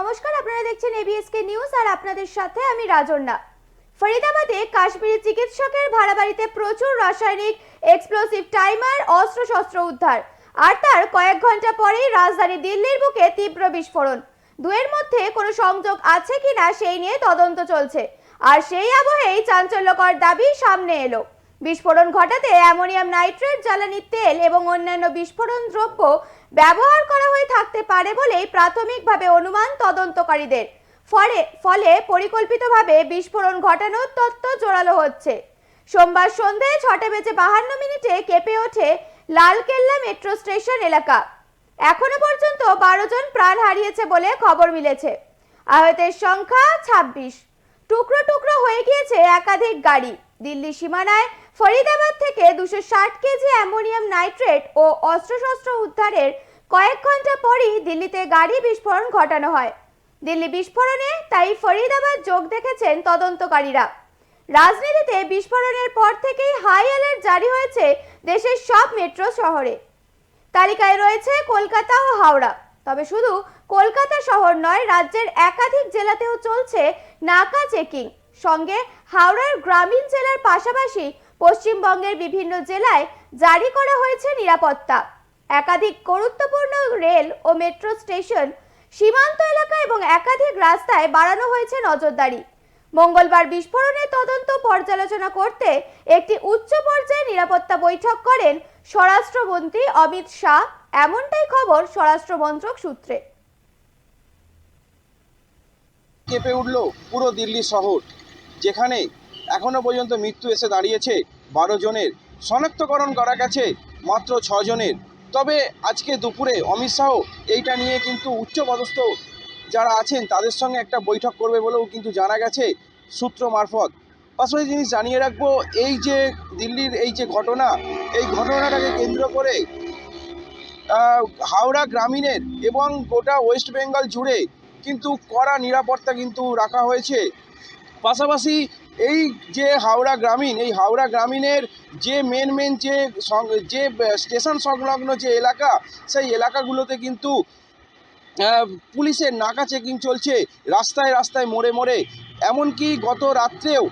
নমস্কার, আপনারা দেখছেন এবিএসকে নিউজ আর আপনাদের সাথে আমি রাজন্না ফরিদাবাদে কাশ্মীরি চিকিৎসকের ভাড়া বাড়িতে প্রচুর রাসায়নিক এক্সপ্লোসিভ টাইমার অস্ত্রশস্ত্র উদ্ধার। আর তার কয়েক ঘণ্টা পরেই রাজধানী দিল্লির বুকে তীব্র বিস্ফোরণ। দুয়ের মধ্যে কোনো সংযোগ আছে কিনা সেই নিয়ে তদন্ত চলছে। আর সেই আবহেই চাঞ্চল্যকর দাবি সামনে এলো। বিস্ফোরণ ঘটাতে অ্যামোনিয়াম নাইট্রেট, জ্বালানি তেল এবং অন্যান্য বিস্ফোরণ দ্রব্য ব্যবহার করা হয়ে থাকতে পারে বলেই প্রাথমিকভাবে অনুমান তদন্তকারীদের। ফলে ফলে পরিকল্পিতভাবে বিস্ফোরণ ঘটানোর তত্ত্ব জোরালো হচ্ছে। সোমবার সন্ধে ছটা বেজে বাহান্ন মিনিটে কেঁপে ওঠে লালকেল্লা মেট্রো স্টেশন এলাকা। এখনও পর্যন্ত বারো জন প্রাণ হারিয়েছে বলে খবর মিলেছে। আহতের সংখ্যা ছাব্বিশ। টুকরো টুকরো হয়ে গিয়েছে একাধিক গাড়ি। দিল্লি সীমানায় ফরিদাবাদ থেকে দুশো ষাট কেজি অ্যামোনিয়াম নাইট্রেট ও অস্ত্রশস্ত্র উদ্ধারের কয়েক ঘণ্টা পরই দিল্লিতে গাড়ি বিস্ফোরণ ঘটানো হয়। দিল্লি বিস্ফোরণে তাই ফরিদাবাদ যোগ দেখেছেন তদন্তকারীরা। রাজনীতিতে বিস্ফোরণের পর থেকেই হাই অ্যালার্ট জারি হয়েছে দেশের সব মেট্রো শহরে। তালিকায় রয়েছে কলকাতা ও হাওড়া। তবে শুধু কলকাতা শহর নয়, রাজ্যের একাধিক জেলাতেও চলছে নাকা চেকিং। সঙ্গে হাওড়ার গ্রামীণ জেলার পাশাপাশি পশ্চিমবঙ্গের বিভিন্ন জেলায় জারি করা হয়েছে নিরাপত্তা। একাধিক গুরুত্বপূর্ণ রেল ও মেট্রো স্টেশন সীমান্ত এলাকা এবং একাধিক রাস্তায় বাড়ানো হয়েছে নজরদারি। মঙ্গলবার বিস্ফোরণের তদন্ত পর্যালোচনা করতে একটি উচ্চ পর্যায়ে নিরাপত্তা বৈঠক করেন স্বরাষ্ট্রমন্ত্রী অমিত শাহ। এমনটাই খবর স্বরাষ্ট্র মন্ত্রক সূত্রে। কেঁপে উঠল পুরো দিল্লি শহর। যেখানে এখনও পর্যন্ত মৃত্যু এসে দাঁড়িয়েছে, বারো জনের। শনাক্তকরণ করা গেছে মাত্র ছজনের তবে আজকে দুপুরে অমিত শাহ এইটা নিয়ে কিন্তু উচ্চপদস্থ যারা আছেন, তাদের সঙ্গে একটা বৈঠক করবে বলেও কিন্তু জানা গেছে সূত্র মারফত। পাশাপাশি জিনিস জানিয়ে রাখব, এই যে দিল্লির এই যে ঘটনা, এই ঘটনাটাকে কেন্দ্র করে হাওড়া গ্রামীণের এবং গোটা ওয়েস্ট বেঙ্গল জুড়ে কিন্তু কড়া নিরাপত্তা কিন্তু রাখা হয়েছে। পাশাপাশি এই যে হাওড়া গ্রামীণ, এই হাওড়া গ্রামীণের যে মেন মেন যে যে স্টেশন সংলগ্ন যে এলাকা, সেই এলাকাগুলোতে কিন্তু পুলিশের নাকা চেকিং চলছে, রাস্তায় রাস্তায় মোড়ে মোড়ে। এমনকি গত রাত্রেও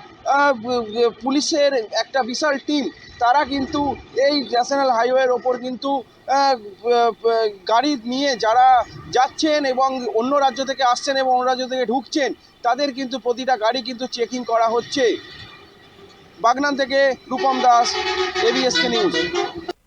পুলিশের একটা বিশাল টিম তারা কিন্তু এই ন্যাশনাল হাইওয়ের ওপর কিন্তু গাড়ি নিয়ে যারা যাচ্ছেন এবং অন্য রাজ্য থেকে আসছেন এবং অন্য রাজ্য থেকে ঢুকছেন, তাদের কিন্তু প্রতিটা গাড়ি কিন্তু চেকিং করা হচ্ছে। বাগনান থেকে রূপম দাস এবিএসকে নিউজ